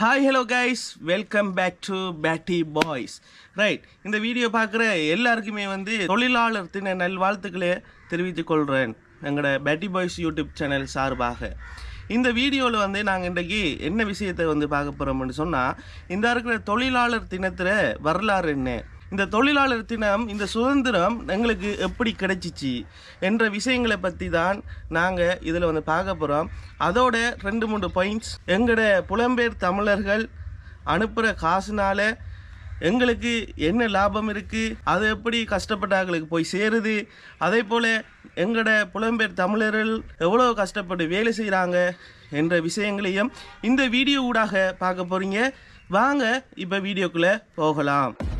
Hi hello guys welcome back to Betty boys right இந்த video பார்க்குற எல்லாருக்குமே வந்து தொழிலாளர் தின நல்வாழ்த்துக்களே தெரிவித்துக் கொள்கிறேன் எங்களோட பேட்டி பாய்ஸ் யூடியூப் சேனல் சார்பாக. இந்த வீடியோவில் வந்து நாங்கள் இன்றைக்கி என்ன விஷயத்தை வந்து பார்க்க போகிறோம்னு சொன்னால் இந்த இருக்கிற தொழிலாளர் தினத்தில் வரலாறு என்ன? இந்த தொழிலாளர் தினம் இந்த சுதந்திரம் எங்களுக்கு எப்படி கிடைச்சிச்சு என்ற விஷயங்களை பற்றி தான் நாங்கள் இதில் வந்து பார்க்க போகிறோம் அதோட ரெண்டு மூணு பாயிண்ட்ஸ் எங்களோட புலம்பெயர் தமிழர்கள் அனுப்புகிற காசுனால எங்களுக்கு என்ன லாபம் இருக்குது அது எப்படி கஷ்டப்பட்டவங்களுக்கு போய் சேருது? அதே போல் எங்களோட புலம்பெயர் தமிழர்கள் எவ்வளோ கஷ்டப்பட்டு வேலை செய்கிறாங்க என்ற விஷயங்களையும் இந்த வீடியோ ஊடாக பார்க்க போகிறீங்க வாங்க இப்போ வீடியோக்குள்ளே போகலாம்.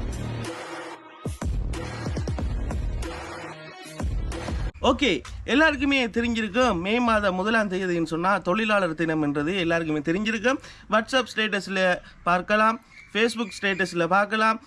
ஓகே எல்லாருக்குமே தெரிஞ்சிருக்கும் மே மாதம் முதலாம் தேதின்னு சொன்னால் தொழிலாளர் தினம் என்றது எல்லாருக்குமே தெரிஞ்சிருக்கும். வாட்ஸ்அப் ஸ்டேட்டஸில் பார்க்கலாம் ஃபேஸ்புக் ஸ்டேட்டஸில் பார்க்கலாம்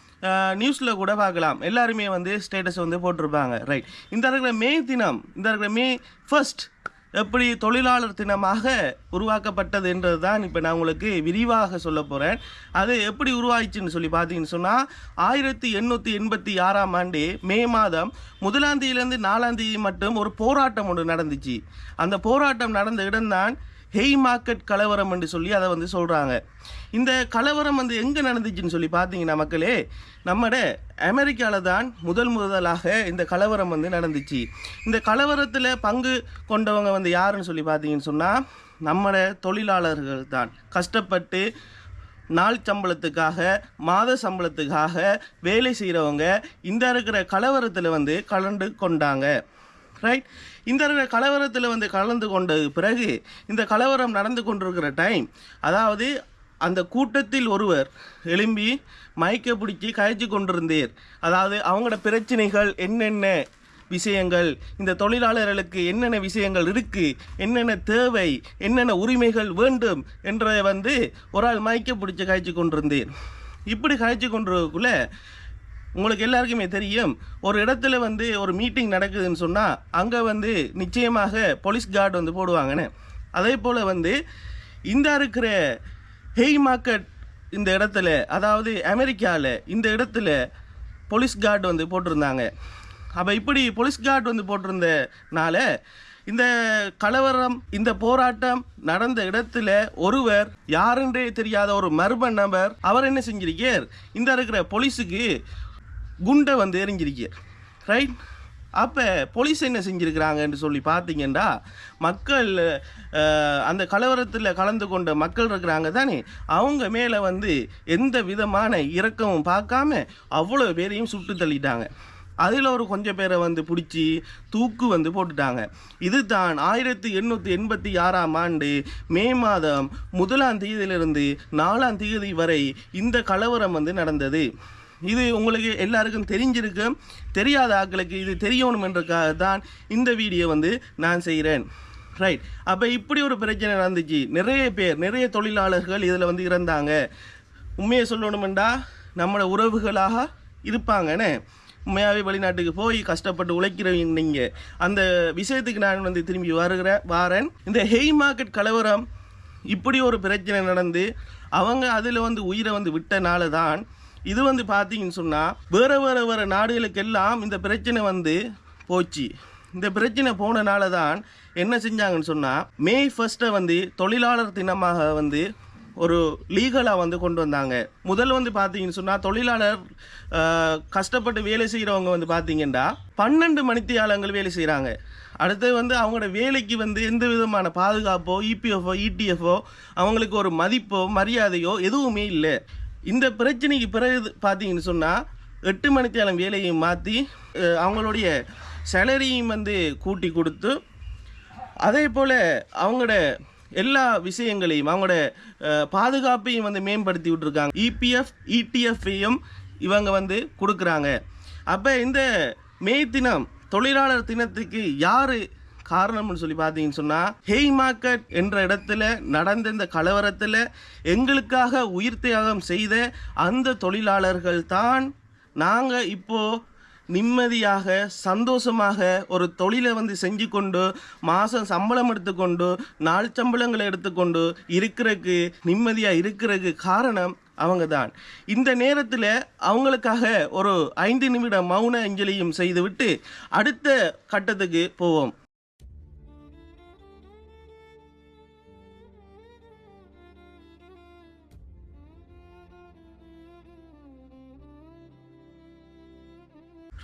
நியூஸில் கூட பார்க்கலாம். எல்லாருமே வந்து ஸ்டேட்டஸ் வந்து போட்டிருப்பாங்க. ரைட் இந்த இருக்கிற மே தினம் இந்த இருக்கிற மே ஃபர்ஸ்ட் எப்படி தொழிலாளர் தினமாக உருவாக்கப்பட்டது என்றது தான் இப்போ நான் உங்களுக்கு விரிவாக சொல்ல போகிறேன் அது எப்படி உருவாயிச்சுன்னு சொல்லி பார்த்தீங்கன்னு சொன்னால் ஆயிரத்தி எண்ணூற்றி எண்பத்தி ஆறாம் ஆண்டு மே மாதம் முதலாம் நாலாந்தேதி மட்டும் ஒரு போராட்டம் ஒன்று நடந்துச்சு. அந்த போராட்டம் நடந்த இடம்தான் ஹெய் மார்க்கெட் கலவரம் என்று சொல்லி அதை வந்து சொல்கிறாங்க இந்த கலவரம் வந்து எங்கே நடந்துச்சுன்னு சொல்லி பார்த்தீங்கன்னா மக்களே நம்மட அமெரிக்காவில் தான் முதல் முதலாக இந்த கலவரம் வந்து நடந்துச்சு. இந்த கலவரத்தில் பங்கு கொண்டவங்க வந்து யாருன்னு சொல்லி பார்த்தீங்கன்னு சொன்னால் நம்மட தொழிலாளர்கள் தான். கஷ்டப்பட்டு நாள் சம்பளத்துக்காக மாத சம்பளத்துக்காக வேலை செய்கிறவங்க இந்த இருக்கிற கலவரத்தில் வந்து கலந்து கொண்டாங்க. ரைட் இந்த கலவரத்தில் வந்து கலந்து கொண்ட பிறகு இந்த கலவரம் நடந்து கொண்டிருக்கிற டைம் அதாவது அந்த கூட்டத்தில் ஒருவர் எழும்பி மயக்க பிடிச்சி கயச்சு கொண்டிருந்தீர். அதாவது அவங்களோட பிரச்சனைகள் என்னென்ன விஷயங்கள் இந்த தொழிலாளர்களுக்கு என்னென்ன விஷயங்கள் இருக்குது என்னென்ன தேவை என்னென்ன உரிமைகள் வேண்டும் என்றதை வந்து ஒரு ஆள் மயக்க பிடிச்சி காய்ச்சி கொண்டிருந்தேன் இப்படி காய்ச்சி கொண்டிருக்கக்குள்ள உங்களுக்கு எல்லாருக்குமே தெரியும் ஒரு இடத்துல வந்து ஒரு மீட்டிங் நடக்குதுன்னு சொன்னால் அங்கே வந்து நிச்சயமாக போலீஸ் கார்டு வந்து போடுவாங்கன்னு. அதே போல் வந்து இந்த இருக்கிற ஹெய் மார்க்கெட் இந்த இடத்துல அதாவது அமெரிக்காவில் இந்த இடத்துல போலீஸ் கார்டு வந்து போட்டிருந்தாங்க. அப்போ இப்படி போலீஸ் கார்டு வந்து போட்டிருந்தனால இந்த கலவரம் இந்த போராட்டம் நடந்த இடத்துல ஒருவர் யாருன்றே தெரியாத ஒரு மர்ம நபர் அவர் என்ன செஞ்சிருக்கார்? இந்த இருக்கிற போலீஸுக்கு குண்டை வந்து எரிஞ்சிருக்கு. ரைட் அப்போ போலீஸ் என்ன செஞ்சுருக்கிறாங்கன்னு சொல்லி பார்த்தீங்கன்னா மக்கள் அந்த கலவரத்தில் கலந்து கொண்ட மக்கள் இருக்கிறாங்க தானே. அவங்க மேலே வந்து எந்த விதமான இரக்கமும் பார்க்காம அவ்வளோ பேரையும் சுட்டு தள்ளிட்டாங்க. அதில் ஒரு கொஞ்சம் பேரை வந்து பிடிச்சி தூக்கு வந்து போட்டுட்டாங்க. இதுதான் ஆயிரத்தி எண்ணூற்றி எண்பத்தி ஆறாம் ஆண்டு மே மாதம் முதலாம் தேதியிலிருந்து நாலாம் தேதி வரை இந்த கலவரம் வந்து நடந்தது. இது உங்களுக்கு எல்லாருக்கும் தெரிஞ்சிருக்கு. தெரியாத ஆட்களுக்கு இது தெரியணுமென்றக்காக தான் இந்த வீடியோ வந்து நான் செய்கிறேன் ரைட் அப்போ இப்படி ஒரு பிரச்சனை நடந்துச்சு. நிறைய பேர் நிறைய தொழிலாளர்கள் இதில் வந்து இறந்தாங்க. உண்மையை சொல்லணுமெண்டா நம்மளோட உறவுகளாக இருப்பாங்கன்னு உண்மையாகவே வெளிநாட்டுக்கு போய் கஷ்டப்பட்டு உழைக்கிறவங்க நீங்கள் அந்த விஷயத்துக்கு நான் வந்து திரும்பி வருகிறேன் வாரேன். இந்த ஹெய் மார்க்கெட் கலவரம் இப்படி ஒரு பிரச்சனை நடந்து அவங்க அதில் வந்து உயிரை வந்து விட்டனால தான் இது வந்து பார்த்தீங்கன்னு சொன்னால் வேறு வேறு வேறு நாடுகளுக்கெல்லாம் இந்த பிரச்சனை வந்து போச்சு. இந்த பிரச்சனை போனனால தான் என்ன செஞ்சாங்கன்னு சொன்னால் மே ஃபர்ஸ்ட்டை வந்து தொழிலாளர் தினமாக வந்து ஒரு லீகலாக வந்து கொண்டு வந்தாங்க. முதல் வந்து பார்த்தீங்கன்னு சொன்னால் தொழிலாளர் கஷ்டப்பட்டு வேலை செய்கிறவங்க வந்து பார்த்தீங்கன்னா பன்னெண்டு மணித்தியாலங்கள் வேலை செய்கிறாங்க அடுத்து வந்து அவங்களோட வேலைக்கு வந்து எந்த விதமான பாதுகாப்போ இபிஎஃப்ஓ இடிஎஃப்ஓ அவங்களுக்கு ஒரு மதிப்போ மரியாதையோ எதுவுமே இல்லை. இந்த பிரச்சனைக்கு பிறகு பார்த்தீங்கன்னு சொன்னால் எட்டு மணித்தியாலம் வேலையை மாற்றி அவங்களுடைய சேலரியும் வந்து கூட்டி கொடுத்து அதே போல் அவங்களோட எல்லா விஷயங்களையும் அவங்களோட பாதுகாப்பையும் வந்து மேம்படுத்தி விட்டுருக்காங்க. இபிஎஃப் இடிஎஃப்ஐயும் இவங்க வந்து கொடுக்குறாங்க. அப்போ இந்த மே தினம் தொழிலாளர் தினத்துக்கு யார் காரணம்னு சொல்லி பார்த்தீங்கன்னு சொன்னால் ஹெய் மார்க்கெட் என்ற இடத்துல நடந்த இந்த கலவரத்தில் எங்களுக்காக உயிர் தியாகம் செய்த அந்த தொழிலாளர்கள் தான் நாங்கள் இப்போது நிம்மதியாக சந்தோஷமாக ஒரு தொழிலை வந்து செஞ்சு கொண்டு மாதம் சம்பளம் எடுத்துக்கொண்டு நாள் சம்பளங்களை எடுத்துக்கொண்டு இருக்கிறதுக்கு நிம்மதியாக இருக்கிறதுக்கு காரணம் அவங்க தான். இந்த நேரத்தில் அவங்களுக்காக ஒரு ஐந்து நிமிட மௌன அஞ்சலியும் செய்துவிட்டு அடுத்த கட்டத்துக்கு போவோம்.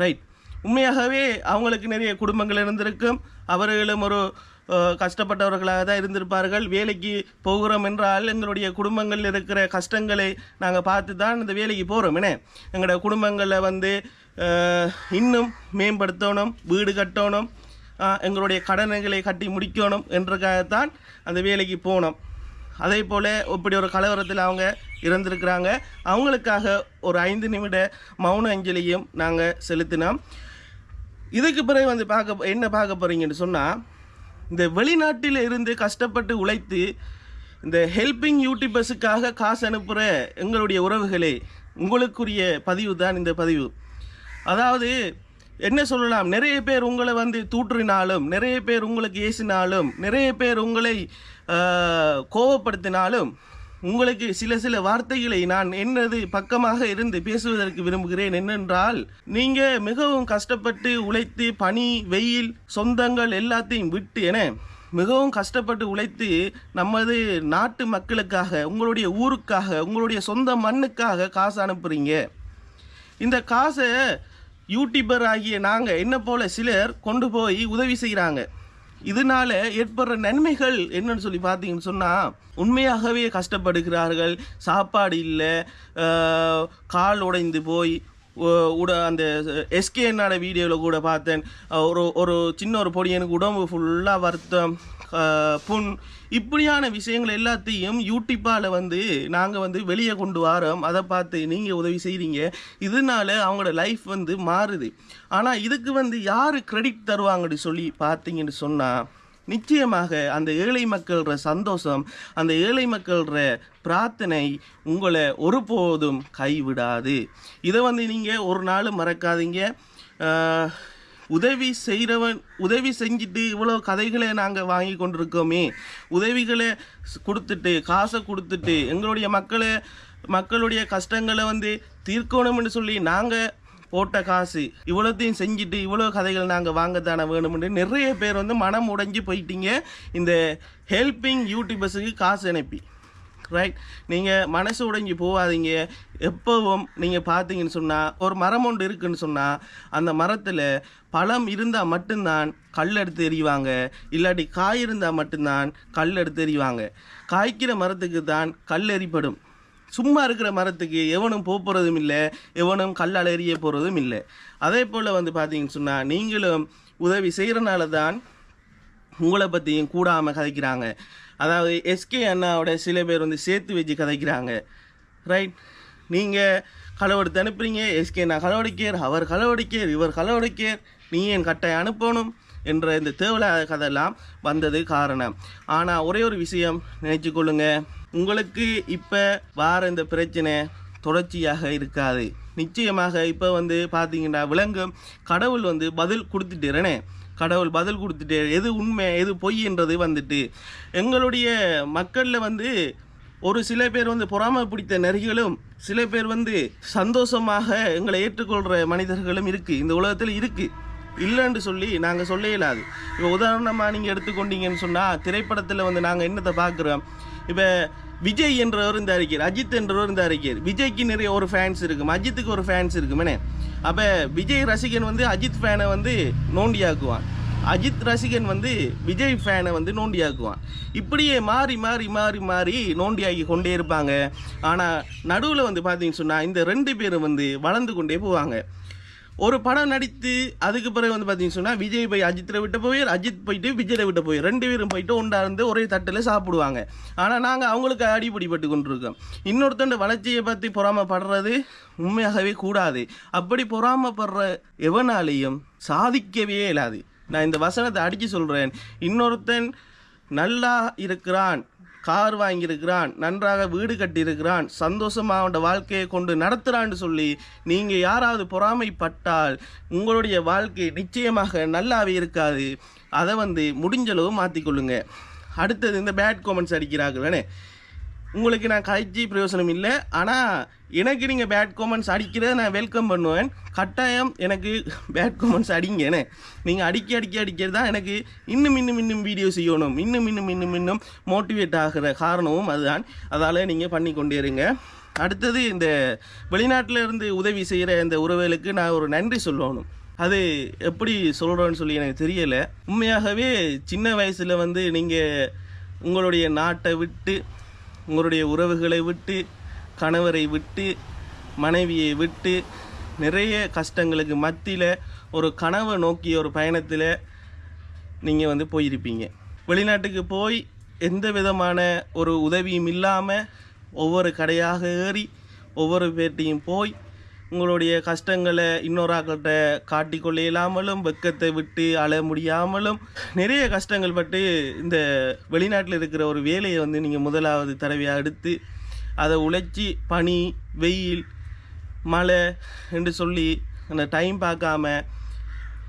ரைட் உண்மையாகவே அவங்களுக்கு நிறைய குடும்பங்கள் இருந்திருக்கும். அவர்களும் ஒரு கஷ்டப்பட்டவர்களாக தான் இருந்திருப்பார்கள். வேலைக்கு போகிறோம் என்றால் எங்களுடைய குடும்பங்களில் இருக்கிற கஷ்டங்களை நாங்கள் பார்த்து தான் இந்த வேலைக்கு போகிறோம் என்ன? எங்களோட குடும்பங்களை வந்து இன்னும் மேம்படுத்தணும் வீடு கட்டணும் எங்களுடைய கடனைகளை கட்டி முடிக்கணும் என்றக்காகத்தான் அந்த வேலைக்கு போனோம். அதே போல் இப்படி ஒரு கலவரத்தில் அவங்க இறந்திருக்கிறாங்க. அவங்களுக்காக ஒரு ஐந்து நிமிட மௌன அஞ்சலியும் நாங்கள் செலுத்தினோம். இதுக்கு பிறகு வந்து பார்க்க என்ன பார்க்க போகிறீங்கன்னு சொன்னால் இந்த வெளிநாட்டில் இருந்து கஷ்டப்பட்டு உழைத்து இந்த ஹெல்பிங் யூடியூபர்ஸுக்காக காசு அனுப்புகிற எங்களுடைய உறவுகளே உங்களுக்குரிய பதிவு தான் இந்த பதிவு. அதாவது என்ன சொல்லலாம்? நிறைய பேர் உங்களை வந்து தூற்றினாலும் நிறைய பேர் உங்களுக்கு ஏசினாலும் நிறைய பேர் உங்களை கோபப்படுத்தினாலும் உங்களுக்கு சில சில வார்த்தைகளை நான் என்னது பக்கமாக இருந்து பேசுவதற்கு விரும்புகிறேன் என்னென்றால் நீங்க மிகவும் கஷ்டப்பட்டு உழைத்து பனி வெயில் சொந்தங்கள் எல்லாத்தையும் விட்டு என மிகவும் கஷ்டப்பட்டு உழைத்து நமது நாட்டு மக்களுக்காக உங்களுடைய ஊருக்காக உங்களுடைய சொந்த மண்ணுக்காக காசு அனுப்புறீங்க. இந்த காசை யூடியூபர் ஆகிய நாங்கள் என்ன போல சிலர் கொண்டு போய் உதவி செய்கிறாங்க இதனால ஏற்படுற நன்மைகள் என்னன்னு சொல்லி பார்த்தீங்கன்னு சொன்னால் உண்மையாகவே கஷ்டப்படுகிறார்கள். சாப்பாடு இல்லை கால் உடைந்து போய் உட அந்த எஸ்கே என்னோட வீடியோவில் கூட பார்த்தேன். ஒரு ஒரு சின்ன ஒரு பொடியனுக்கு உடம்பு ஃபுல்லாக வருத்தம் புண் இப்படியான விஷயங்கள் எல்லாத்தையும் யூடியூப்பால் வந்து நாங்கள் வந்து வெளியே கொண்டு வரோம். அதை பார்த்து நீங்கள் உதவி செய்கிறீங்க இதனால அவங்களோட லைஃப் வந்து மாறுது. ஆனால் இதுக்கு வந்து யார் கிரெடிட் தருவாங்கன்னு சொல்லி பார்த்தீங்கன்னு சொன்னால் நிச்சயமாக அந்த ஏழை மக்கள்ற சந்தோஷம் அந்த ஏழை மக்கள்ற பிரார்த்தனை உங்களை ஒருபோதும் கைவிடாது. இதை வந்து நீங்கள் ஒரு நாள் மறக்காதீங்க. உதவி செய்கிறவன் உதவி செஞ்சுட்டு இவ்வளோ கதைகளை நாங்கள் வாங்கி கொண்டிருக்கோமே. உதவிகளை கொடுத்துட்டு காசை கொடுத்துட்டு எங்களுடைய மக்களை மக்களுடைய கஷ்டங்களை வந்து தீர்க்கணும்னு சொல்லி நாங்கள் போட்ட காசு இவ்வளோத்தையும் செஞ்சுட்டு இவ்வளோ கதைகள் நாங்கள் வாங்கத்தானே வேணும்னு நிறைய பேர் வந்து மனம் உடைஞ்சு போயிட்டீங்க. இந்த ஹெல்பிங் யூடியூபர்ஸுக்கு காசு அனுப்பி. ரைட் நீங்கள் மனசு உடைஞ்சு போகாதீங்க எப்பவும் நீங்கள் பார்த்தீங்கன்னு சொன்னால் ஒரு மரம் ஒன்று இருக்குன்னு சொன்னால் அந்த மரத்தில் பழம் இருந்தால் மட்டும்தான் கல் எடுத்து எறிவாங்க. இல்லாட்டி காய் இருந்தால் மட்டும்தான் கல் எடுத்து எறிவாங்க. காய்க்கிற மரத்துக்கு தான் கல் எறிப்படும். சும்மா இருக்கிற மரத்துக்கு எவனும் போகிறதும் இல்லை எவனும் கல்லால் எறிய போகிறதும் இல்லை. அதே போல் வந்து பார்த்தீங்கன்னு சொன்னால் நீங்களும் உதவி செய்கிறனால தான் உங்களை பற்றியும் கூடாமல் கதைக்கிறாங்க. அதாவது எஸ்கே அண்ணாவோட சில பேர் வந்து சேர்த்து வச்சு கதைக்கிறாங்க. ரைட் நீங்கள் களவெடுத்து அனுப்புறீங்க எஸ்கே நான் களவடிக்கேர் அவர் களவடிக்கேர் இவர் களவடிக்கேர். நீ என் கட்டை அனுப்பணும் என்ற இந்த தேவையில்லாத கதையெல்லாம் வந்தது காரணம். ஆனால் ஒரே ஒரு விஷயம் நினச்சி கொள்ளுங்க. உங்களுக்கு இப்போ வார இந்த பிரச்சனை தொடர்ச்சியாக இருக்காது. நிச்சயமாக இப்போ வந்து பார்த்தீங்கன்னா விலங்கும் கடவுள் வந்து பதில் கொடுத்துட்டேறனே. கடவுள் பதில் கொடுத்துட்டு எது உண்மை எது பொய் என்றது வந்துட்டு எங்களுடைய மக்களில் வந்து ஒரு சில பேர் வந்து பொறாமை பிடித்த நரிகளும் சில பேர் வந்து சந்தோஷமாக எங்களை ஏற்றுக்கொள்கிற மனிதர்களும் இருக்குது இந்த உலகத்தில் இருக்குது இல்லைன்னு சொல்லி நாங்கள் சொல்ல இயலாது இப்போ உதாரணமாக நீங்கள் எடுத்துக்கொண்டீங்கன்னு சொன்னால் திரைப்படத்தில் வந்து நாங்கள் என்னத்தை பார்க்குறோம் இப்போ விஜய் என்றவர் இந்த அறிக்கையர் அஜித் என்றவர் இந்த அறிக்கையர் விஜய்க்கு நிறைய ஒரு ஃபேன்ஸ் இருக்கும். அஜித்துக்கு ஒரு ஃபேன்ஸ் இருக்குமேனே? அப்போ விஜய் ரசிகன் வந்து அஜித் ஃபேனை வந்து நோண்டியாக்குவான். அஜித் ரசிகன் வந்து விஜய் ஃபேனை வந்து நோண்டியாக்குவான். இப்படியே மாறி மாறி மாறி மாறி நோண்டியாக்கி கொண்டே இருப்பாங்க. ஆனால் நடுவில் வந்து பார்த்தீங்கன்னு சொன்னால் இந்த ரெண்டு பேரும் வந்து வளர்ந்து கொண்டே போவாங்க. ஒரு படம் நடித்து அதுக்கு பிறகு வந்து பார்த்தீங்கன்னு சொன்னால் விஜய் போய் அஜித்தில் விட்டு போய் அஜித் போயிட்டு விஜய் விட்டு போய் ரெண்டு பேரும் போயிட்டு ஒன்றா இருந்து ஒரே தட்டில் சாப்பிடுவாங்க. ஆனால் நாங்கள் அவங்களுக்கு அடிப்படிப்பட்டு கொண்டிருக்கோம். இன்னொருத்தண்ட வளர்ச்சியை பற்றி பொறாமப்படுறது உண்மையாகவே கூடாது. அப்படி பொறாமப்படுற எவனாலையும் சாதிக்கவே இயலாது. நான் இந்த வசனத்தை அடித்து சொல்கிறேன் இன்னொருத்தன் நல்லா இருக்கிறான் கார் வாங்கியிருக்கிறான் நன்றாக வீடு கட்டியிருக்கிறான் சந்தோஷமாக அவனோட வாழ்க்கையை கொண்டு நடத்துகிறான்னு சொல்லி நீங்கள் யாராவது பொறாமைப்பட்டால் உங்களுடைய வாழ்க்கை நிச்சயமாக நல்லாவே இருக்காது. அதை வந்து முடிஞ்சளவு மாற்றிக்கொள்ளுங்க அடுத்தது இந்த பேட் காமெண்ட்ஸ் அடிக்கிறார்களே உங்களுக்கு நான் கழிச்சு பிரயோசனம் இல்லை. ஆனால் எனக்கு நீங்கள் பேட் காமெண்ட்ஸ் அடிக்கிறத நான் வெல்கம் பண்ணுவேன். கட்டாயம் எனக்கு பேட் காமெண்ட்ஸ் அடிங்கண்ணே நீங்கள் அடிக்க அடிக்க அடிக்கிறது தான் எனக்கு இன்னும் இன்னும் இன்னும் வீடியோ செய்யணும். இன்னும் இன்னும் இன்னும் இன்னும் மோட்டிவேட் ஆகிற காரணமும் அதுதான். அதால் நீங்கள் பண்ணி கொண்டே இருங்க. அடுத்தது இந்த வெளிநாட்டில் இருந்து உதவி செய்கிற இந்த உறவுகளுக்கு நான் ஒரு நன்றி சொல்லணும். அது எப்படி சொல்கிறோன்னு சொல்லி எனக்கு தெரியலை. உண்மையாகவே சின்ன வயசில் வந்து நீங்கள் உங்களுடைய நாட்டை விட்டு உங்களுடைய உறவுகளை விட்டு கணவரை விட்டு மனைவியை விட்டு நிறைய கஷ்டங்களுக்கு மத்தியில் ஒரு கனவை நோக்கிய ஒரு பயணத்தில் நீங்கள் வந்து போயிருப்பீங்க. வெளிநாட்டுக்கு போய் எந்த விதமான ஒரு உதவியும் இல்லாமல் ஒவ்வொரு கடையாக ஏறி ஒவ்வொரு பேட்டையும் போய் உங்களுடைய கஷ்டங்களை இன்னொரு காட்டிக்கொள்ள இயலாமலும் வெக்கத்தை விட்டு அழ முடியாமலும் நிறைய கஷ்டங்கள் பட்டு இந்த வெளிநாட்டில் இருக்கிற ஒரு வேலையை வந்து நீங்கள் முதலாவது தடவையாக எடுத்து அதை உழைச்சி பனி வெயில் மழை என்று சொல்லி அந்த டைம் பார்க்காம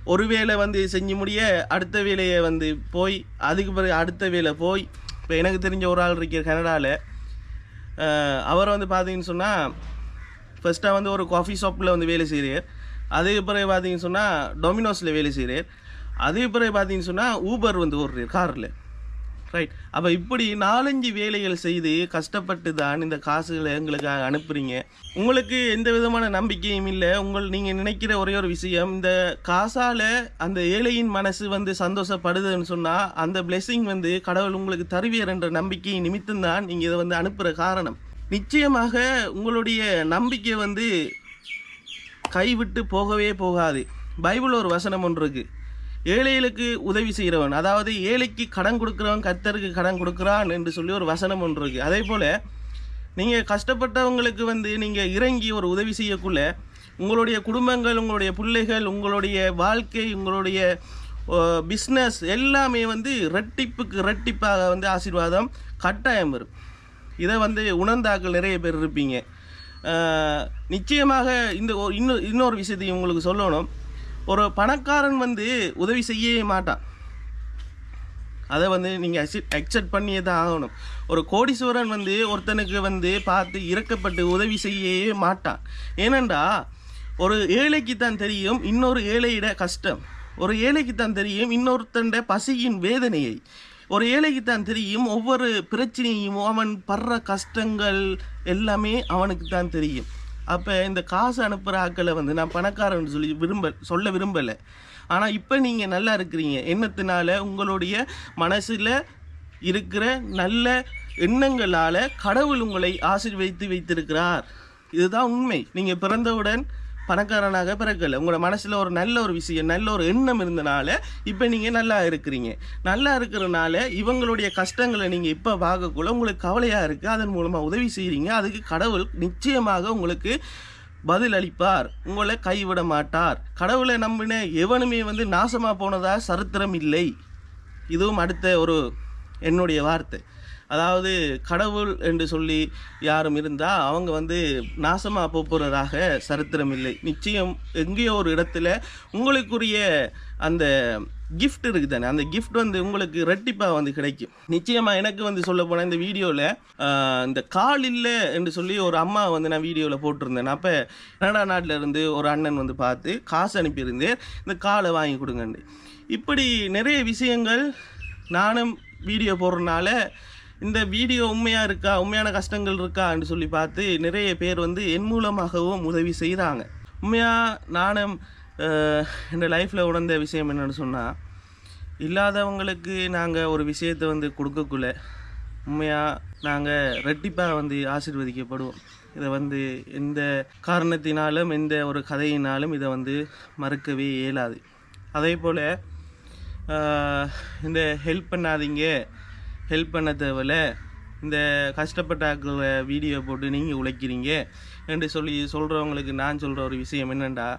ஒரு வேலை வந்து செஞ்சு முடிய அடுத்த வேலையை வந்து போய் அதுக்கு பிறகு அடுத்த வேலை போய் இப்போ எனக்கு தெரிஞ்ச ஒரு ஆள் இருக்கிற கனடாவில் அவர் வந்து பார்த்தீங்கன்னு சொன்னால் ஃபஸ்ட்டாக வந்து ஒரு காஃபி ஷாப்பில் வந்து வேலை செய்கிறார் அதே பிறகு பார்த்தீங்கன்னு சொன்னால் டொமினோஸில் வேலை செய்கிறார் அதே பிறகு பார்த்தீங்கன்னு சொன்னால் ஊபர் வந்து ஓடுறார் காரில். ரைட் அப்போ இப்படி நாலஞ்சு வேலைகள் செய்து கஷ்டப்பட்டு தான் இந்த காசுகளை எங்களுக்கு அனுப்புகிறீங்க உங்களுக்கு எந்த விதமான நம்பிக்கையும் இல்லை. உங்கள் நீங்கள் நினைக்கிற ஒரே ஒரு விஷயம் இந்த காசால் அந்த ஏழையின் மனசு வந்து சந்தோஷப்படுதுன்னு சொன்னால் அந்த பிளெஸ்ஸிங் வந்து கடவுள் உங்களுக்கு தருவியர் என்ற நம்பிக்கை நிமித்தம்தான் நீங்கள் இதை வந்து அனுப்புகிற காரணம். நிச்சயமாக உங்களுடைய நம்பிக்கை வந்து கைவிட்டு போகவே போகாது. பைபிள் ஒரு வசனம் ஒன்று இருக்குது ஏழைகளுக்கு உதவி செய்கிறவன் அதாவது ஏழைக்கு கடன் கொடுக்குறவன் கர்த்தருக்கு கடன் கொடுக்குறான் என்று சொல்லி ஒரு வசனம் ஒன்று இருக்குது அதே போல் நீங்கள் கஷ்டப்பட்டவங்களுக்கு வந்து நீங்கள் இறங்கி ஒரு உதவி செய்யக்குள்ள உங்களுடைய குடும்பங்கள் உங்களுடைய பிள்ளைகள் உங்களுடைய வாழ்க்கை உங்களுடைய பிஸ்னஸ் எல்லாமே வந்து ரெட்டிப்புக்கு ரெட்டிப்பாக வந்து ஆசீர்வாதம் கட்டாயம் வரும். இதை வந்து உணர்ந்தாக்கள் நிறைய பேர் இருப்பீங்க. நிச்சயமாக இந்த இன்னொரு இன்னொரு விஷயத்தையும் உங்களுக்கு சொல்லணும். ஒரு பணக்காரன் வந்து உதவி செய்யவே மாட்டான். அதை வந்து நீங்கள் அக்செப்ட் பண்ணியே தான் ஆகணும். ஒரு கோடீஸ்வரன் வந்து ஒருத்தனுக்கு வந்து பார்த்து இறக்கப்பட்டு உதவி செய்யவே மாட்டான். ஏனென்றா ஒரு ஏழைக்கு தான் தெரியும் இன்னொரு ஏழையிட கஷ்டம். ஒரு ஏழைக்கு தான் தெரியும் இன்னொருத்தண்ட பசியின் வேதனையை. ஒரு ஏழைக்கு தான் தெரியும். ஒவ்வொரு பிரச்சனையும் அவன் படுற கஷ்டங்கள் எல்லாமே அவனுக்கு தான் தெரியும். அப்போ இந்த காசு அனுப்புகிற ஆக்களை வந்து நான் பணக்காரன் சொல்லி விரும்ப சொல்ல விரும்பலை. ஆனால் இப்போ நீங்கள் நல்லா இருக்கிறீங்க. எண்ணத்தினால உங்களுடைய மனசில் இருக்கிற நல்ல எண்ணங்களால் கடவுள் உங்களை ஆசீர்வதித்து வைத்திருக்கிறார். இதுதான் உண்மை. நீங்கள் பிறந்தவுடன் பணக்காரனாக பிறக்கலை. உங்களோட மனசில் ஒரு நல்ல ஒரு விஷயம் நல்ல ஒரு எண்ணம் இருந்தனால இப்போ நீங்கள் நல்லா இருக்கிறீங்க. நல்லா இருக்கிறனால இவங்களுடைய கஷ்டங்களை நீங்கள் இப்போ பார்க்கக்குள்ள உங்களுக்கு கவலையாக இருக்குது அதன் மூலமாக உதவி செய்கிறீங்க அதுக்கு கடவுள் நிச்சயமாக உங்களுக்கு பதில் அளிப்பார் உங்களை கைவிட மாட்டார். கடவுளை நம்பின எவனுமே வந்து நாசமாக போனதாக சரித்திரம் இல்லை. இதுவும் அடுத்த ஒரு என்னுடைய வார்த்தை. அதாவது கடவுள் என்று சொல்லி யாரும் இருந்தால் அவங்க வந்து நாசமாக போகிறதாக சரித்திரம் இல்லை. நிச்சயம் எங்கேயோ ஒரு இடத்துல உங்களுக்குரிய அந்த கிஃப்ட் இருக்குது தானே அந்த கிஃப்ட் வந்து உங்களுக்கு ரெட்டிப்பாக வந்து கிடைக்கும். நிச்சயமாக எனக்கு வந்து சொல்ல போனால் இந்த வீடியோவில் இந்த கால் இல்லை என்று சொல்லி ஒரு அம்மா வந்து நான் வீடியோவில் போட்டிருந்தேன். அப்போ கனடா நாட்டில் இருந்து ஒரு அண்ணன் வந்து பார்த்து காசு அனுப்பியிருந்தேன். இந்த காலை வாங்கி கொடுங்கண்டு இப்படி நிறைய விஷயங்கள் நானும் வீடியோ போடுறதுனால இந்த வீடியோ உண்மையாக இருக்கா? உண்மையான கஷ்டங்கள் இருக்கான்னு சொல்லி பார்த்து நிறைய பேர் வந்து என் மூலமாகவும் உதவி செய்கிறாங்க உண்மையாக நானும் என் லைஃப்பில் உணர்ந்த விஷயம் என்னென்னு சொன்னால் இல்லாதவங்களுக்கு நாங்கள் ஒரு விஷயத்தை வந்து கொடுக்கக்குள்ள உண்மையாக நாங்கள் ரெட்டிப்பாக வந்து ஆசீர்வதிக்கப்படுவோம். இதை வந்து எந்த காரணத்தினாலும் எந்த ஒரு கதையினாலும் இதை வந்து மறுக்கவே இயலாது. அதே போல் இந்த ஹெல்ப் பண்ணாதீங்க. ஹெல்ப் பண்ண தேவையில்ல. இந்த கஷ்டப்பட்ட வீடியோ போட்டு நீங்கள் உழைக்கிறீங்க என்று சொல்லி சொல்கிறவங்களுக்கு நான் சொல்கிற ஒரு விஷயம் என்னென்னா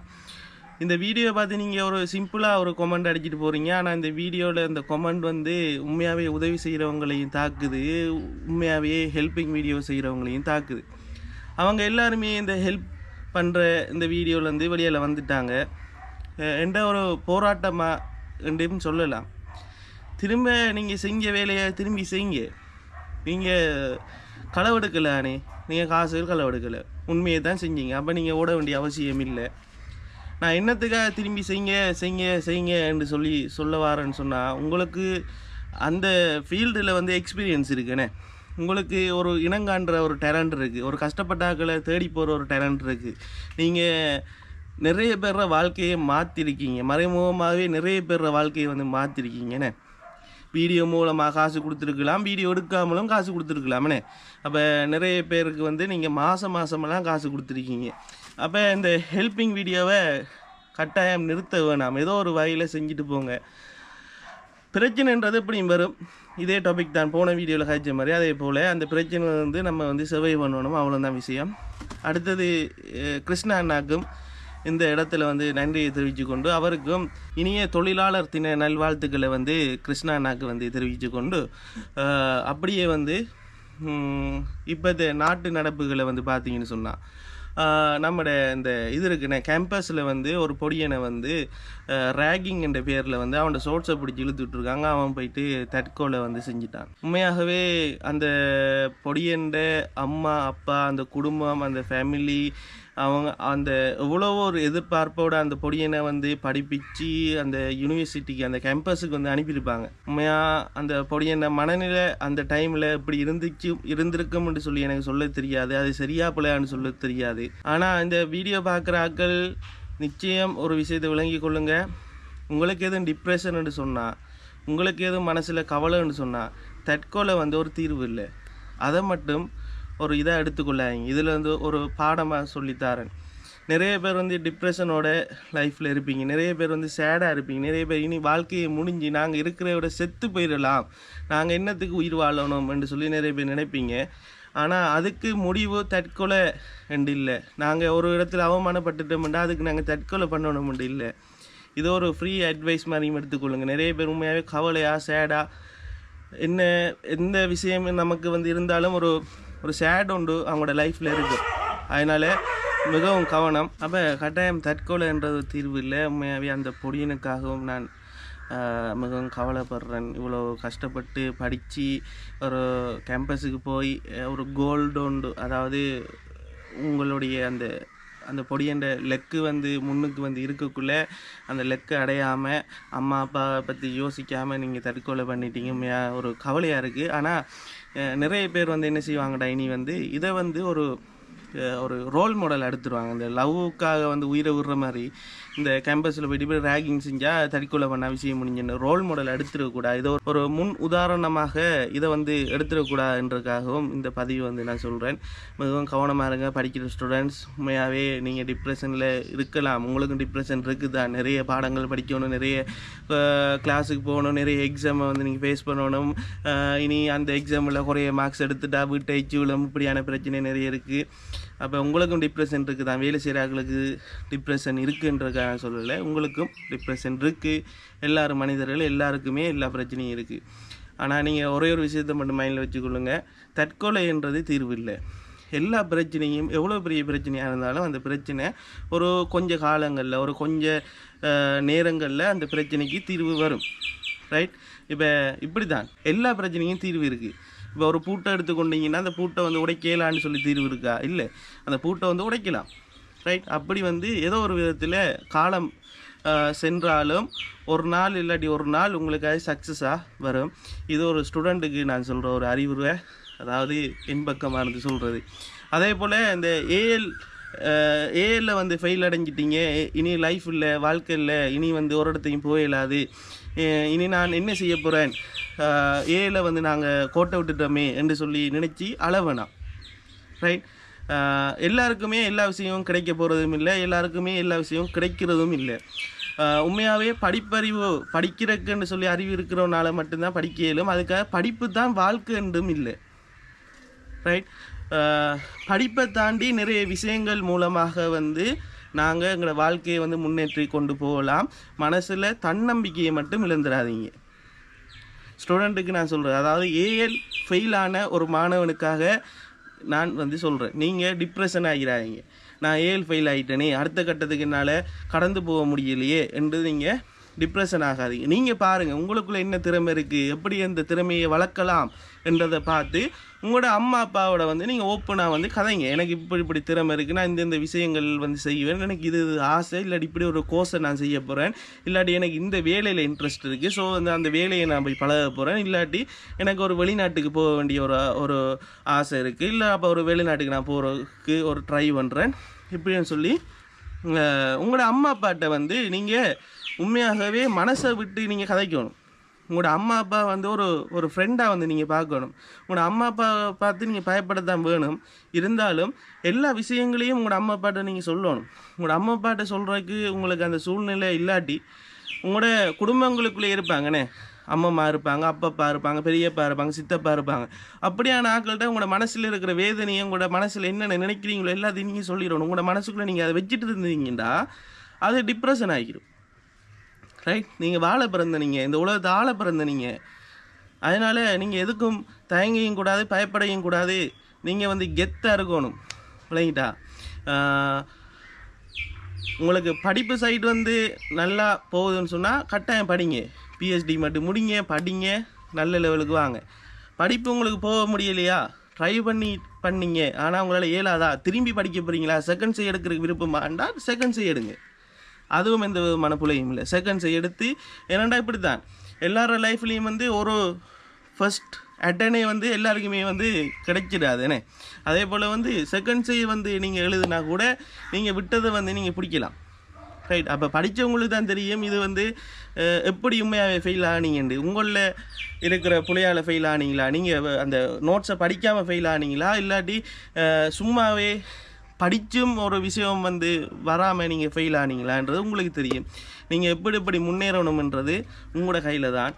இந்த வீடியோ பார்த்து நீங்கள் ஒரு சிம்பிளாக ஒரு கொமெண்ட் அடிச்சிட்டு போகிறீங்க ஆனால் இந்த வீடியோவில் இந்த கொமெண்ட் வந்து உண்மையாகவே உதவி செய்கிறவங்களையும் தாக்குது. உண்மையாகவே ஹெல்பிங் வீடியோ செய்கிறவங்களையும் தாக்குது. அவங்க எல்லாருமே இந்த ஹெல்ப் பண்ணுற இந்த வீடியோவிலேருந்து வெளியில் வந்துட்டாங்க. அஹ் எந்த ஒரு போராட்டமாக என்றும் சொல்லலாம். திரும்ப நீங்கள் செஞ்ச வேலையை திரும்பி செய்யுங்க. நீங்கள் களவெடுக்கலானே நீங்கள் காசு களவெடுக்கலை உண்மையை தான் செஞ்சீங்க. அப்போ நீங்கள் ஓட வேண்டிய அவசியம் இல்லை. நான் என்னத்துக்காக திரும்பி செய்ங்க செய்யுங்க செய்யுங்க என்று சொல்லி சொல்ல வரேன்னு சொன்னால் உங்களுக்கு அந்த ஃபீல்டில் வந்து எக்ஸ்பீரியன்ஸ் இருக்குண்ணே. உங்களுக்கு ஒரு இனங்கான்ற ஒரு டேலண்ட் இருக்குது ஒரு கஷ்டப்பட்டாக்களை தேடி போகிற ஒரு டேலண்ட் இருக்குது நீங்கள் நிறைய பேர வாழ்க்கையை மாற்றிருக்கீங்க மறைமுகமாகவே நிறைய பேர வாழ்க்கையை வந்து மாற்றிருக்கீங்கண்ணே வீடியோ மூலமாக காசு கொடுத்துருக்கலாம் வீடியோ எடுக்காமலும் காசு கொடுத்துருக்கலாமே அப்போ நிறைய பேருக்கு வந்து நீங்கள் மாதம் மாதமெல்லாம் காசு கொடுத்துருக்கீங்க. அப்போ இந்த ஹெல்பிங் வீடியோவை கட்டாயம் நிறுத்த வேணாம். ஏதோ ஒரு வகையில் செஞ்சுட்டு போங்க. பிரச்சனைன்றது இப்படியும் வரும். இதே டாபிக் தான். போன வீடியோவில் காய்ச்ச மாதிரி. அதே போல் அந்த பிரச்சனை வந்து நம்ம வந்து சர்வை பண்ணணும். அவ்வளோதான் விஷயம். அடுத்தது கிருஷ்ணா அண்ணாக்கும் இந்த இடத்துல வந்து நன்றியை தெரிவித்து கொண்டு அவருக்கும் இனிய தொழிலாளர் தின நல்வாழ்த்துக்களை வந்து கிருஷ்ணா அண்ணாக்கு வந்து தெரிவித்து கொண்டு அப்படியே வந்து இப்போ நாட்டு நடப்புகளை வந்து பார்த்தீங்கன்னு சொன்னால் நம்மட இந்த இது இருக்குண்ணே கேம்பஸில் வந்து ஒரு பொடியனை வந்து ரேகிங் என்ற பேரில் வந்து அவனோட சோட்ஸை பிடிச்சி இழுத்துட்டு இருக்காங்க அவன் போயிட்டு தற்கொலை வந்து செஞ்சிட்டான். உண்மையாகவே அந்த பொடியன்ட அம்மா அப்பா அந்த குடும்பம் அந்த ஃபேமிலி அவங்க அந்த எவ்வளோ ஒரு எதிர்பார்ப்போட அந்த பொடியனை வந்து படிப்பிச்சு அந்த யூனிவர்சிட்டிக்கு அந்த கேம்பஸுக்கு வந்து அனுப்பியிருப்பாங்க. உண்மையாக அந்த பொடியனை மனநிலை அந்த டைமில் இப்படி இருந்துச்சு இருந்திருக்கும்னு சொல்லி எனக்கு சொல்ல தெரியாது. அது சரியா பிள்ளையான்னு சொல்ல தெரியாது. ஆனால் இந்த வீடியோ பார்க்குற ஆட்கள் நிச்சயம் ஒரு விஷயத்தை விளங்கி கொள்ளுங்க. உங்களுக்கு எதுவும் டிப்ரெஷன்னு சொன்னால் உங்களுக்கு எதுவும் மனசில் கவலைன்னு சொன்னால் தற்கொலை வந்து ஒரு தீர்வு இல்லை. அதை மட்டும் ஒரு இதாக எடுத்துக்கொள்ளாங்க இதில் வந்து ஒரு பாடமாக சொல்லித்தாரேன். நிறைய பேர் வந்து டிப்ரெஷனோட லைஃப்பில் இருப்பீங்க. நிறைய பேர் வந்து சேடாக இருப்பீங்க. நிறைய பேர் இனி வாழ்க்கையை முடிஞ்சு நாங்கள் இருக்கிற விட செத்து போயிடலாம். நாங்கள் என்னத்துக்கு உயிர் வாழணும் என்று சொல்லி நிறைய பேர் நினைப்பீங்க. ஆனால் அதுக்கு முடிவு தற்கொலை என்று இல்லை. நாங்கள் ஒரு இடத்துல அவமானப்பட்டுட்டோம்னா அதுக்கு நாங்கள் தற்கொலை பண்ணணும்னு இல்லை. இது ஒரு ஃப்ரீ அட்வைஸ் மாதிரியும் எடுத்துக்கொள்ளுங்க நிறைய பேர் உண்மையாகவே கவலையாக சேடாக என்ன எந்த விஷயம் நமக்கு வந்து இருந்தாலும் ஒரு ஒரு சேட் உண்டு அவங்களோட லைஃப்பில் இருக்குது. அதனால் மிகவும் கவனம். அப்போ கட்டாயம் தற்கொலைன்றது என்ற தீர்வு இல்லை. உண்மையாகவே அந்த பொடியனுக்காகவும் நான் மிகவும் கவலைப்படுறேன். இவ்வளோ கஷ்டப்பட்டு படித்து ஒரு கேம்பஸுக்கு போய் ஒரு கோல்டோண்டு அதாவது உங்களுடைய அந்த அந்த பொடியண்ட லெக்கு வந்து முன்னுக்கு வந்து இருக்கக்குள்ளே அந்த லெக்கு அடையாமல் அம்மா அப்பாவை பற்றி யோசிக்காமல் நீங்கள் தற்கொலை பண்ணிட்டீங்க. ஒரு கவலையாக இருக்குது ஆனால் நிறைய பேர் வந்து என்ன செய்வாங்க டைனி வந்து இதை வந்து ஒரு ஒரு ரோல் மாடல் எடுத்துருவாங்க. இந்த லவ்வுக்காக வந்து உயிரை விடுற மாதிரி இந்த கேம்பஸில் போயிட்டு போய் ரேகிங் செஞ்சால் தற்கொலை பண்ண விஷயம் முடிஞ்சுன்னு ரோல் மாடல் எடுத்துடக்கூடாது இதை ஒரு- முன் உதாரணமாக இதை வந்து எடுத்துடக்கூடாதுன்றதுக்காகவும் இந்த பதிவு வந்து நான் சொல்கிறேன் மிகவும் கவனமாக இருங்க. படிக்கிற ஸ்டூடெண்ட்ஸ் உண்மையாகவே நீங்கள் டிப்ரெஷனில் இருக்கலாம். உங்களுக்கும் டிப்ரெஷன் இருக்குதா? நிறைய பாடங்கள் படிக்கணும் நிறைய கிளாஸுக்கு போகணும் நிறைய எக்ஸாமை வந்து நீங்கள் ஃபேஸ் பண்ணணும். இனி அந்த எக்ஸாமில் குறைய மார்க்ஸ் எடுத்துட்டா வீட்டை சூழம் இப்படியான பிரச்சனை நிறைய இருக்குது அப்போ உங்களுக்கும் டிப்ரெஷன் இருக்குது தான் வேலை செய்கிறாங்களுக்கு டிப்ரெஷன் இருக்குன்றக்காக சொல்லலை. உங்களுக்கும் டிப்ரெஷன் இருக்குது எல்லாரும் மனிதர்கள் எல்லாருக்குமே எல்லா பிரச்சனையும் இருக்குது ஆனால் நீங்கள் ஒரே ஒரு விஷயத்தை மட்டும் மைண்டில் வச்சுக்கொள்ளுங்க. தற்கொலைன்றது தீர்வு இல்லை. எல்லா பிரச்சனையும் எவ்வளோ பெரிய பிரச்சனையாக இருந்தாலும் அந்த பிரச்சனை ஒரு கொஞ்ச காலங்களில் ஒரு கொஞ்ச நேரங்களில் அந்த பிரச்சனைக்கு தீர்வு வரும். ரைட் இப்போ இப்படி தான் எல்லா பிரச்சனையும் தீர்வு இருக்குது இப்போ ஒரு பூட்டை எடுத்துக்கொண்டீங்கன்னா அந்த பூட்டை வந்து உடைக்கலான்னு சொல்லி தீர்வு இருக்கா? இல்லை. அந்த பூட்டை வந்து உடைக்கலாம். ரைட் அப்படி வந்து ஏதோ ஒரு விதத்தில் காலம் சென்றாலும் ஒரு நாள் இல்லாட்டி ஒரு நாள் உங்களுக்கு அது சக்ஸஸாக வரும். இது ஒரு ஸ்டூடெண்ட்டுக்கு நான் சொல்கிற ஒரு அறிவுரை. அதாவது என் இருந்து சொல்கிறது அதே போல் இந்த ஏஎல் ஏஎல்ல வந்து ஃபெயில் அடைஞ்சிட்டீங்க. இனி லைஃப் இல்லை வாழ்க்கை இல்லை. இனி வந்து ஒரு இடத்தையும் போயிடாது இனி நான் என்ன செய்ய போகிறேன் ஏல வந்து நாங்கள் கோட்டை விட்டுட்டோமே என்று சொல்லி நினச்சி அளவேணாம் ரைட் எல்லாருக்குமே எல்லா விஷயமும் கிடைக்க போகிறதும் இல்லை எல்லாருக்குமே எல்லா விஷயமும் கிடைக்கிறதும் இல்லை. உண்மையாகவே படிப்பறிவு படிக்கிறதுக்குன்னு சொல்லி அறிவு இருக்கிறவனால மட்டும்தான் படிக்க இயலும் அதுக்காக படிப்பு தான் வாழ்க்கை என்றும் இல்லை. ரைட் படிப்பை தாண்டி நிறைய விஷயங்கள் மூலமாக வந்து நாங்கள் எங்களோட வாழ்க்கையை வந்து முன்னேற்றி கொண்டு போகலாம். மனசில் தன்னம்பிக்கையை மட்டும் இழந்துடாதீங்க ஸ்டூடெண்ட்டுக்கு நான் சொல்கிறேன் அதாவது ஏஎல் ஃபெயிலான ஒரு மாணவனுக்காக நான் வந்து சொல்கிறேன் நீங்கள் டிப்ரெஷன் ஆகிறாதீங்க. நான் ஏஎல் ஃபெயில் ஆகிட்டேனே அடுத்த கட்டத்துக்கு என்னால் கடந்து போக முடியலையே என்று நீங்கள் டிப்ரெஷன் ஆகாதீங்க. நீங்கள் பாருங்கள் உங்களுக்குள்ளே என்ன திறமை இருக்குது எப்படி அந்த திறமையை வளர்க்கலாம் என்றதை பார்த்து உங்களோட அம்மா அப்பாவோட வந்து நீங்கள் ஓப்பனாக வந்து கதைங்க. எனக்கு இப்படி இப்படி திறமை இருக்குது நான் இந்த இந்த விஷயங்கள் வந்து செய்வேன். எனக்கு இது இது ஆசை. இல்லாட்டி இப்படி ஒரு கோர்ஸை நான் செய்ய போகிறேன் இல்லாட்டி எனக்கு இந்த வேலையில் இன்ட்ரெஸ்ட் இருக்குது ஸோ வந்து அந்த வேலையை நான் போய் பழக போகிறேன் இல்லாட்டி எனக்கு ஒரு வெளிநாட்டுக்கு போக வேண்டிய ஒரு ஒரு ஆசை இருக்குது இல்லை அப்போ ஒரு வெளிநாட்டுக்கு நான் போகிறதுக்கு ஒரு ட்ரை பண்ணுறேன் இப்படின்னு சொல்லி உங்களோட அம்மா அப்பாட்ட வந்து நீங்கள் உண்மையாகவே மனசை விட்டு நீங்கள் கதைக்கணும். உங்களோட அம்மா அப்பா வந்து ஒரு ஒரு ஃப்ரெண்டாக வந்து நீங்கள் பார்க்கணும். உங்களோட அம்மா அப்பா பார்த்து நீங்கள் பயப்படத்தான் வேணும். இருந்தாலும் எல்லா விஷயங்களையும் உங்களோட அம்மா அப்பாட்ட நீங்கள் சொல்லணும். உங்களோட அம்மா அப்பாட்ட சொல்கிறதுக்கு உங்களுக்கு அந்த சூழ்நிலை இல்லாட்டி உங்களோட குடும்பங்களுக்குள்ளே இருப்பாங்கண்ணே. அம்மம்மா இருப்பாங்க அப்பப்பா இருப்பாங்க பெரியப்பா இருப்பாங்க சித்தப்பா இருப்பாங்க. அப்படியான ஆட்கள்கிட்ட உங்களோட மனசில் இருக்கிற வேதனையை உங்களோட மனசில் என்னென்ன நினைக்கிறீங்களோ எல்லாத்தையும் நீங்கள் சொல்லிடணும். உங்களோட மனசுக்குள்ளே நீங்கள் அதை வச்சுட்டு இருந்தீங்கன்னா அது டிப்ரெஷன் ஆகிடும் ரைட் நீங்கள் வாழ பிறந்த நீங்கள் இந்த உலகத்தை ஆள பிறந்த நீங்கள் அதனால் நீங்கள் எதுக்கும் தயங்கையும் கூடாது பயப்படையும் கூடாது. நீங்கள் வந்து கெத்தாக இருக்கணும். விளங்கிட்டா? உங்களுக்கு படிப்பு சைடு வந்து நல்லா போகுதுன்னு சொன்னால் கட்டாயம் படிங்க. பிஹெச்டி மட்டும் முடிங்க படிங்க. நல்ல லெவலுக்கு வாங்க. படிப்பு உங்களுக்கு போக முடியலையா? ட்ரை பண்ணி பண்ணீங்க. ஆனால் உங்களால் இயலாதா? திரும்பி படிக்க போகிறீங்களா செகண்ட் சை எடுக்கிறதுக்கு விருப்பமாண்டா செகண்ட் சை எடுங்க. அதுவும் எந்த விதமான பிள்ளையும் இல்லை செகண்ட்ஸை எடுத்து ஏன்னாண்டா இப்படி தான் எல்லாரோட லைஃப்லேயும் வந்து ஒரு ஃபர்ஸ்ட் அட்டனே வந்து எல்லாருக்குமே வந்து கிடைச்சிடாதுனே அதே போல் வந்து செகண்ட்ஸை வந்து நீங்கள் எழுதுனா கூட நீங்கள் விட்டதை வந்து நீங்கள் பிடிக்கலாம். ரைட் அப்போ படித்தவங்களுக்கு தான் தெரியும் இது வந்து எப்படி உண்மையாகவே ஃபெயில் ஆனீங்கண்டு உங்களில் இருக்கிற புள்ளையால் ஃபெயில் ஆனீங்களா? நீங்கள் அந்த நோட்ஸை படிக்காமல் ஃபெயில் ஆனீங்களா? இல்லாட்டி சும்மாவே படித்தும் ஒரு விஷயம் வந்து வராமல் நீங்கள் ஃபெயில் ஆனீங்களான்றது உங்களுக்கு தெரியும். நீங்கள் எப்படி எப்படி முன்னேறணும்ன்றது உங்களோட கையில் தான்.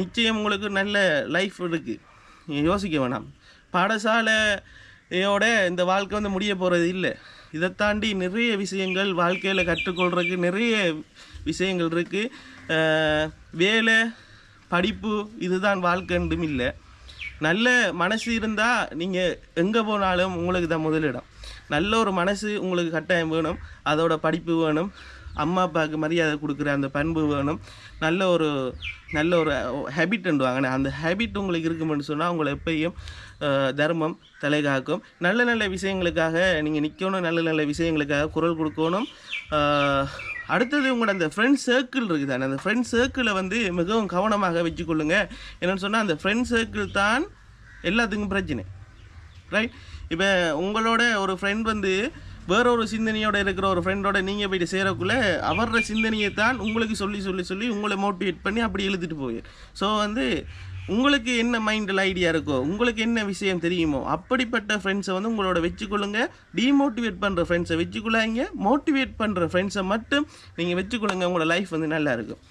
நிச்சயம் உங்களுக்கு நல்ல லைஃப் இருக்குது நீங்கள் யோசிக்க வேணாம். பாடசாலையோட இந்த வாழ்க்கை வந்து முடிய போகிறது இல்லை. இதை தாண்டி நிறைய விஷயங்கள் வாழ்க்கையில் கற்றுக்கொள்கிறதுக்கு நிறைய விஷயங்கள் இருக்குது வேலை படிப்பு இதுதான் வாழ்க்கைன்றும் இல்லை. நல்ல மனசு இருந்தால் நீங்கள் எங்கே போனாலும் உங்களுக்கு தான் முதலிடம். நல்ல ஒரு மனசு உங்களுக்கு கட்டாயம் வேணும். அதோட படிப்பு வேணும். அம்மா அப்பாவுக்கு மரியாதை கொடுக்குற அந்த பண்பு வேணும். நல்ல ஒரு நல்ல ஒரு ஹேபிட்ன்றாங்க அந்த ஹேபிட் உங்களுக்கு இருக்குமென்னு சொன்னால் உங்களை எப்பயும் தர்மம் தலை காக்கும். நல்ல நல்ல விஷயங்களுக்காக நீங்கள் நிற்கணும் நல்ல நல்ல விஷயங்களுக்காக குரல் கொடுக்கணும். அடுத்தது உங்களோட அந்த ஃப்ரெண்ட் சர்க்கிள் இருக்குது தானே அந்த ஃப்ரெண்ட் சர்க்கிளை வந்து மிகவும் கவனமாக வச்சுக்கொள்ளுங்க என்னென்னு சொன்னால் அந்த ஃப்ரெண்ட் சர்க்கிள் தான் எல்லாத்துக்கும் பிரச்சனை. ரைட் இப்போ உங்களோட ஒரு ஃப்ரெண்ட் வந்து வேற ஒரு சிந்தனையோட இருக்கிற ஒரு ஃப்ரெண்டோட நீங்கள் போயிட்டு சேரக்குள்ளே அவரோட சிந்தனையை தான் உங்களுக்கு சொல்லி சொல்லி சொல்லி உங்களை மோட்டிவேட் பண்ணி அப்படி எழுதிட்டு போய் ஸோ வந்து உங்களுக்கு என்ன மைண்டில் ஐடியா இருக்கோ உங்களுக்கு என்ன விஷயம் தெரியுமோ அப்படிப்பட்ட ஃப்ரெண்ட்ஸை வந்து உங்களோட வச்சுக்கொள்ளுங்க. டிமோட்டிவேட் பண்ணுற ஃப்ரெண்ட்ஸை வச்சுக்கொள்ளாங்க மோட்டிவேட் பண்ணுற ஃப்ரெண்ட்ஸை மட்டும் நீங்கள் வச்சுக்கொள்ளுங்க. உங்களோட லைஃப் வந்து நல்லா இருக்கும்.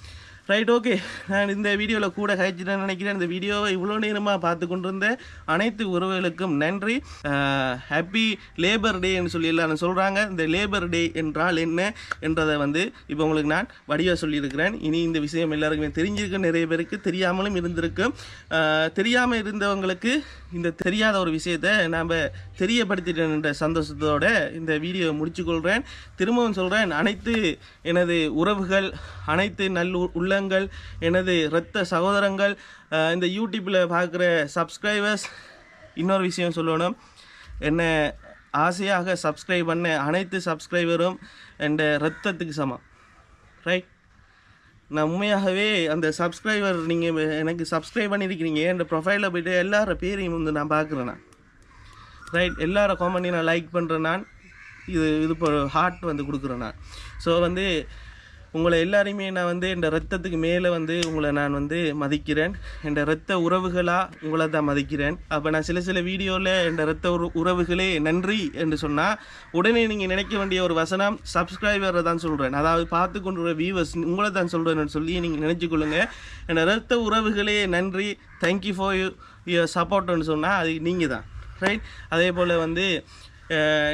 ரைட் ஓகே நான் இந்த வீடியோவில் கூட கழிச்சிட்டேன்னு நினைக்கிறேன். இந்த வீடியோவை இவ்வளோ நேரமாக பார்த்து கொண்டிருந்த அனைத்து உறவுகளுக்கும் நன்றி. ஹாப்பி லேபர் டேன்னு சொல்லி எல்லாரும் சொல்கிறாங்க இந்த லேபர் டே என்றால் என்ன என்றதை வந்து இப்போ உங்களுக்கு நான் வடிவாக சொல்லியிருக்கிறேன். இனி இந்த விஷயம் எல்லாருக்குமே தெரிஞ்சிருக்கு நிறைய பேருக்கு தெரியாமலும் இருந்திருக்கும். தெரியாமல் இருந்தவங்களுக்கு இந்த தெரியாத ஒரு விஷயத்தை நாம் தெரியப்படுத்திட்டேன்ற சந்தோஷத்தோட இந்த வீடியோவை முடிச்சுக்கொள்கிறேன் திரும்பவும் சொல்கிறேன் அனைத்து எனது உறவுகள் அனைத்து நல்ல உள்ளங்கள் எனது இரத்த சகோதரங்கள் இந்த யூடியூப்பில் பார்க்குற சப்ஸ்கிரைபர்ஸ் இன்னொரு விஷயம் சொல்லணும். என்னை ஆசையாக சப்ஸ்கிரைப் பண்ண அனைத்து சப்ஸ்கிரைபரும் என்ற ரத்தத்துக்கு சமம். ரைட் நான் உண்மையாகவே அந்த சப்ஸ்கிரைபர் நீங்கள் எனக்கு சப்ஸ்கிரைப் பண்ணியிருக்கிறீங்க என் ப்ரொஃபைலில் போய்ட்டு எல்லார பேரையும் வந்து நான் பார்க்குறேன் நான். ரைட் எல்லார காமெண்டையும் நான் லைக் பண்ணுறேன் நான். இது இது இப்போ ஹார்ட் வந்து கொடுக்குறேன் நான். ஸோ வந்து உங்களை எல்லாரையுமே நான் வந்து என் ரத்தத்துக்கு மேலே வந்து உங்களை நான் வந்து மதிக்கிறேன். என் ரத்த உறவுகளாக உங்களை தான் மதிக்கிறேன். அப்போ நான் சில சில வீடியோவில் என் ரத்த உறவுகளே நன்றி என்று சொன்னால் உடனே நீங்கள் நினைக்க வேண்டிய ஒரு வசனம் சப்ஸ்கிரைபரை தான் சொல்கிறேன் அதாவது பார்த்து கொண்டு வர வியூவர்ஸ் உங்களை தான் சொல்கிறேன்னு சொல்லி நீங்கள் நினச்சிக்கொள்ளுங்க என் ரத்த உறவுகளே நன்றி thank you for you your சப்போர்ட்னு சொன்னால் அது நீங்கள் தான். ரைட் அதே போல் வந்து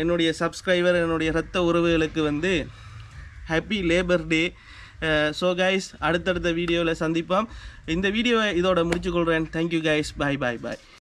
என்னுடைய சப்ஸ்கிரைபர் என்னுடைய ரத்த உறவுகளுக்கு வந்து happy labour day so guys அடுத்தடுத்த வீடியோவில் சந்திப்போம். இந்த வீடியோவை இதோட முடிச்சுக்கொள்கிறேன் தேங்க்யூ கைஸ் பாய் பாய் பாய்